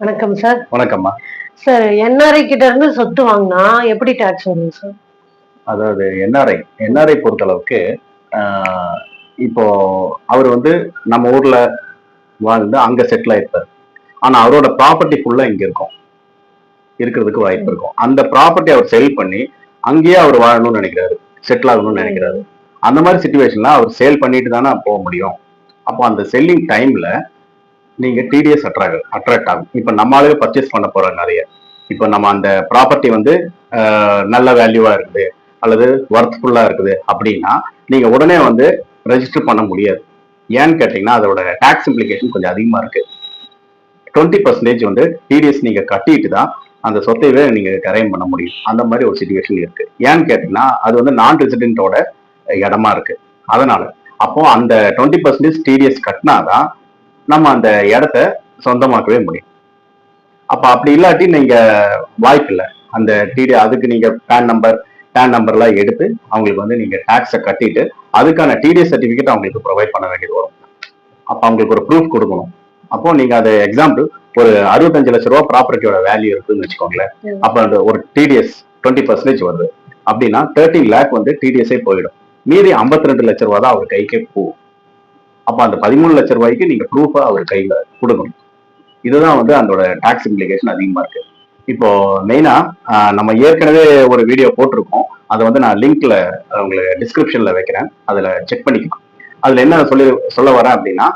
வணக்கம் சார் வணக்கம்மா. Sir NRI கிட்ட இருந்து சொத்து வாங்கினா எப்படி டாக்ஸ் வரும் சார் அதாவது என்ஆர்ஐ என்ஆர்ஐ பொறுத்தளவுக்கு ஆஹ், இப்போ அவர் வந்து நம்ம ஊர்ல வாழ்ந்து அங்க செட்டில் ஆயிருப்பார். ஆனா அவரோட ப்ராப்பர்ட்டி ஃபுல்லா இங்க இருக்கும். இருக்கிறதுக்கு வாய்ப்பு இருக்கும். அந்த ப்ராப்பர்ட்டி அவர் செல் பண்ணி அங்கேயே அவர் வாழணும்னு நினைக்கிறாரு. செட்டில் ஆகணும்னு நினைக்கிறாரு. அந்த மாதிரி சுச்சுவேஷன்ல அவர் சேல் பண்ணிட்டு தானே போக முடியும். அப்போ அந்த செல்லிங் டைம்ல நீங்க டிடிஎஸ் அட்ராக்ட் அட்ராக்ட் ஆகும். இப்போ நம்மளாலே பர்ச்சேஸ் பண்ண போறோம் நிறைய. இப்போ நம்ம அந்த ப்ராப்பர்ட்டி வந்து நல்ல வேல்யூவா இருக்குது அல்லது ஒர்த்ஃபுல்லா இருக்குது அப்படின்னா நீங்க உடனே வந்து ரெஜிஸ்டர் பண்ண முடியாது. ஏன்னு கேட்டீங்கன்னா அதோட டேக்ஸ் இம்ப்ளிகேஷன் கொஞ்சம் அதிகமா இருக்கு. டுவெண்ட்டி பர்சன்டேஜ் வந்து டிடிஎஸ் நீங்க கட்டிட்டு தான் அந்த சொத்தையவே நீங்க கரையம் பண்ண முடியும். அந்த மாதிரி ஒரு சுச்சுவேஷன் இருக்கு. ஏன்னு கேட்டீங்கன்னா அது வந்து நான் ரெசிடென்ட்டோட இடமா இருக்கு. அதனால அப்போ அந்த டுவெண்ட்டி பர்சன்டேஜ் டிடிஎஸ் கட்டினாதான் நம்ம அந்த இடத்த சொந்தமாக்கவே முடியும். அப்ப அப்படி இல்லாட்டி நீங்க வாய்ப்பு இல்லை. அந்த டிடி அதுக்கு நீங்க பேன் நம்பர் பேன் நம்பர்லாம் எடுத்து அவங்களுக்கு வந்து நீங்க டாக்ஸை கட்டிட்டு அதுக்கான டிடிஎஸ் சர்டிபிகேட் அவங்களுக்கு ப்ரொவைட் பண்ண வேண்டியது வரும். அப்ப அவங்களுக்கு ஒரு ப்ரூஃப் கொடுக்கணும். அப்போ நீங்க அது எக்ஸாம்பிள் ஒரு அறுபத்தஞ்சு லட்ச ரூபா ப்ராப்பர்ட்டியோட வேல்யூ இருக்குன்னு வச்சுக்கோங்களேன். அப்ப அந்த ஒரு டிடிஎஸ் டுவெண்ட்டி பர்சன்டேஜ் வருது. அப்படின்னா தேர்ட்டின் லேக் வந்து டிடிஎஸ்ஸே போயிடும். மீதி 52 ரெண்டு லட்ச ரூபா தான் அவர் கைக்கே போகும். அப்ப அந்த பதிமூணு லட்ச ரூபாய்க்கு நீங்க ப்ரூஃபா அவர் கையில கொடுக்கணும். இதுதான் வந்து அதோட டாக்ஸ் இம்ப்ளிகேஷன் அதிகமா இருக்கு. இப்போ மெயினா நம்ம ஏற்கனவே ஒரு வீடியோ போட்டிருக்கோம். அதை வந்து நான் லிங்க்ல உங்களுக்கு டிஸ்கிரிப்ஷன்ல வைக்கிறேன். அதுல செக் பண்ணிக்கலாம். அதுல என்ன சொல்லி சொல்ல வரேன் அப்படின்னா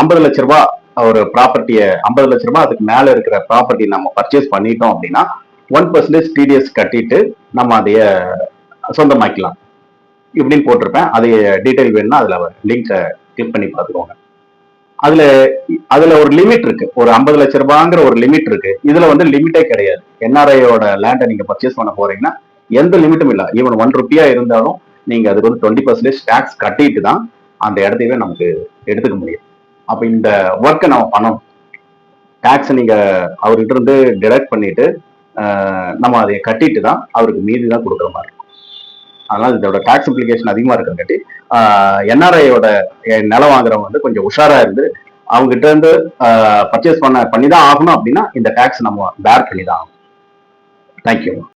ஐம்பது லட்ச ரூபாய் ஒரு ப்ராப்பர்ட்டியை ஐம்பது லட்ச ரூபாய் அதுக்கு மேல இருக்கிற ப்ராப்பர்ட்டி நம்ம பர்ச்சேஸ் பண்ணிட்டோம் அப்படின்னா ஒன் பர்சன்டேஜ் டிடிஎஸ் கட்டிட்டு நம்ம அதைய சொந்தமாக்கலாம் இப்படின்னு போட்டிருப்பேன். அது டீட்டெயில் வேணும்னா அதுல லிங்க்கை கிளிக் பண்ணி பார்த்துக்கோங்க. அதுல அதுல ஒரு லிமிட் இருக்கு. ஒரு ஐம்பது லட்ச ரூபாங்கிற ஒரு லிமிட் இருக்கு. இதுல வந்து லிமிட்டே கிடையாது. என்ஆர்ஐயோட லேண்டை நீங்க பர்ச்சேஸ் பண்ண போறீங்கன்னா எந்த லிமிட்டும் இல்ல. ஈவன் ஒன் ருப்பியா இருந்தாலும் நீங்க அதுக்கு வந்து டுவெண்ட்டி பர்சன்டேஜ் டேக்ஸ் கட்டிட்டு தான் அந்த இடத்தையே நமக்கு எடுத்துக்க முடியும். அப்ப இந்த ஒர்க்கை நம்ம பண்ணணும். டேக்ஸ் நீங்க அவர்கிட்ட இருந்து டிடக்ட் பண்ணிட்டு ஆஹ், நம்ம அதை கட்டிட்டு தான் அவருக்கு மீதி தான் கொடுக்குற மாதிரி இருக்கும். அதனால இதோட டாக்ஸ் இம்ப்ளிகேஷன் அதிகமா இருக்கிறங்காட்டி என்ஆர்ஐயோட நிலம் வாங்குறவங்க வந்து கொஞ்சம் உஷாரா இருந்து அவங்க கிட்ட இருந்து பர்ச்சேஸ் பண்ண பண்ணி தான் ஆகணும் அப்படின்னா இந்த டாக்ஸ் நம்ம பேர் பண்ணி தான் ஆகணும் தேங்க்யூ